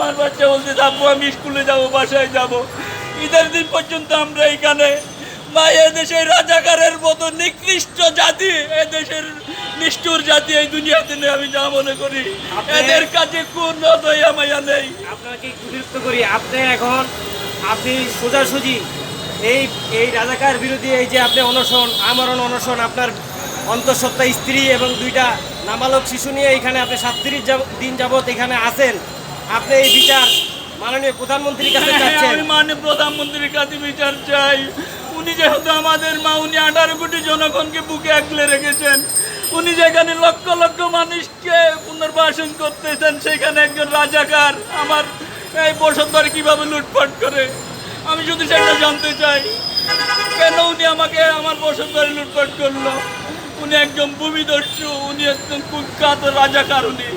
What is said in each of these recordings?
আমার বাচ্চা বলতে আব্বু আমি স্কুলে যাব বাসায় যাব। ঈদের দিন পর্যন্ত আমরা এখানে বা এদেশের রাজাকারের মতো নিকৃষ্ট জাতি এদেশের নিষ্ঠুর জাতি এই দুনিয়াতে নেই আমি যা মনে করি। এদের কাছে কোন দয়া মায়া নেই। আপনাকে বিরক্ত করি আপনি এখন আপনি সোজাসুজি এই এই রাজাকার বিরোধী এই যে আপনি অনশন আমরণ অনশন আপনার অন্তঃসত্ত্বা স্ত্রী এবং দুইটা নাবালক শিশু নিয়ে এখানে আপনি সাতত্রিশ দিন যাবত এখানে আছেন। আপনি এই বিচার মাননীয় প্রধানমন্ত্রীর কাছে হ্যাঁ, চাচ্ছেন? আমি মানে প্রধানমন্ত্রীর কাছে বিচার চাই। উনি যেহেতু আমাদের মা উনি আঠারো কোটি জনগণকে বুকে আগলে রেখেছেন। উনি যেখানে লক্ষ লক্ষ মানুষকে পুনর্বাসন করতেছেন সেখানে একজন রাজাকার আমার এই বসতবার কীভাবে লুটপাট করে? আমি শুধু সেটা জানতে চাই। কেন উনি আমাকে আমার বসতবাড়ি লুটপাট করল? উনি একজন ভূমিদস্যু উনি একজন কুখ্যাত রাজাকার উনি।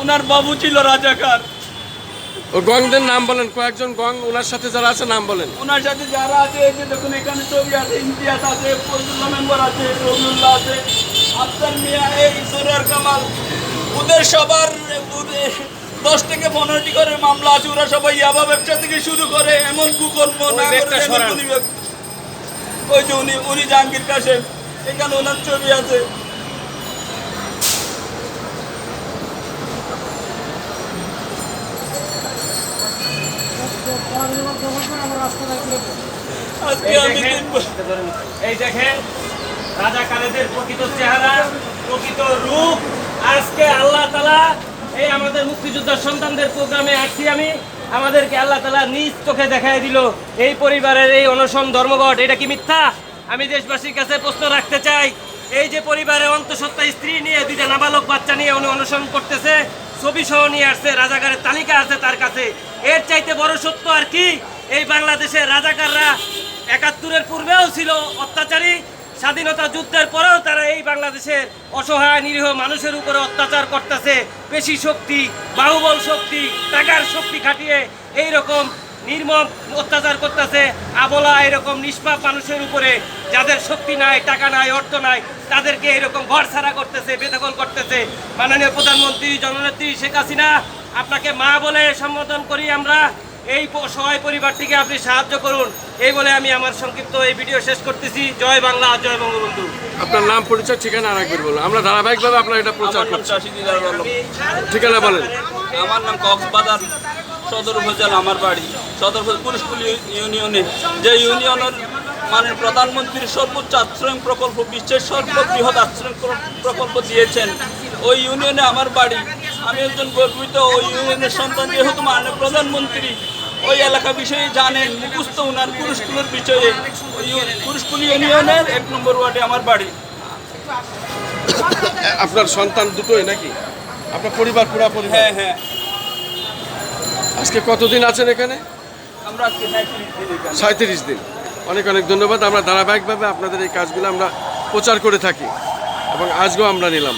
ওনার বাবু ছিল রাজাকার। ও গংদের নাম বলেন কয়েকজন গং ওনার সাথে যারা আছে নাম বলেন। ওনার সাথে যারা আছে এই যে দেখুন এখানে ছবি আছে ইমতিয়াজ আছে ফজলুল্লাহ মেম্বার আছে রবিউল্লাহ আছে আফতার মিয়া এই সরিয়ার কামাল। ওদের সবার দশ থেকে পনেরোটি করে মামলা আছে ওরা সবাই ইয়াবা ব্যবসা থেকে শুরু করে এমন কুকর্ম না করে ওই যে উনি উনি জাহাঙ্গীর কাশেম এখানে ওনার ছবি আছে। আজকে আমি এই দেখেন রাজাকারেদের প্রকৃত চেহারা প্রকৃত রূপ। আজকে আল্লাহ তালা এই আমাদের মুক্তিযোদ্ধার সন্তানদের প্রোগ্রামে আসছি আমি। আমাদেরকে আল্লাহ তালা নিজ চোখে দেখাই দিল। এই পরিবারের এই অনশন ধর্মঘট এটা কি মিথ্যা? আমি দেশবাসীর কাছে প্রশ্ন রাখতে চাই। এই যে পরিবারের অন্তঃসত্ত্বা স্ত্রী নিয়ে দুইটা নাবালক বাচ্চা নিয়ে উনি অনুসরণ করতেছে ছবি সহ নিয়ে আসছে রাজাগারের তালিকা আছে তার কাছে। এর চাইতে বড় সত্য আর কি? এই বাংলাদেশের রাজাকাররা একাত্তরের পূর্বেও ছিল অত্যাচারী, স্বাধীনতা যুদ্ধের পরেও তারা এই বাংলাদেশের অসহায়, নিরীহ মানুষের উপরে অত্যাচার করতেছে। পেশি শক্তি, বাহুবল শক্তি, টাকার শক্তি খাটিয়ে এই রকম নির্মম অত্যাচার করতেছে। আবলা এরকম নিষ্পাপ মানুষের উপরে যাদের শক্তি নাই, টাকা নাই, অর্থ নাই, তাদেরকে এরকম ঘর ছাড়া করতেছে, বেদখল করতেছে। মাননীয় প্রধানমন্ত্রী, জননেত্রী শেখ হাসিনা, আপনাকে মা বলে সম্বোধন করি আমরা। এই সহায় পরিবারটিকে আপনি সাহায্য করুন। এই বলে আমি আমার সংক্ষিপ্ত এই ভিডিও শেষ করতেছি। জয় বাংলা জয় বঙ্গবন্ধু। আপনার নাম পরিচয় ঠিকানা আর একবার বলুন। আমরা ধারাবাহিকভাবে আপনার এটা প্রচার আমার নাম করছি। ঠিকানা বলেন। আমার নাম কক্সবাজার সদর উপজেলা আমার বাড়ি। সদর পুরুষকুল ইউনিয়নে। যে ইউনিয়নের মানে প্রধানমন্ত্রীর সর্বোচ্চ আশ্রয় প্রকল্প বিশ্বের সর্ববৃহৎ আশ্রয় প্রকল্প দিয়েছেন ওই ইউনিয়নে আমার বাড়ি। আমি একজন গর্বিত ওই ইউনিয়নের সন্তান যেহেতু মানে প্রধানমন্ত্রী ওই এলাকা বিষয়ে জানেন মুখস্থ উনার পুরুষকুলের বিষয়ে। ওই পুরুষকুল ইউনিয়নের এক নম্বর ওয়ার্ডে আমার বাড়ি। আপনার সন্তান দুটোই নাকি? আপনার পরিবার পুরা পরিবার? হ্যাঁ হ্যাঁ। আজকে কতদিন আছেন এখানে? আমরা। সাঁত্রিশ দিন। অনেক অনেক ধন্যবাদ। আমরা ধারাবাহিকভাবে আপনাদের এই কাজগুলো আমরা প্রচার করে থাকি এবং আজকেও আমরা নিলাম।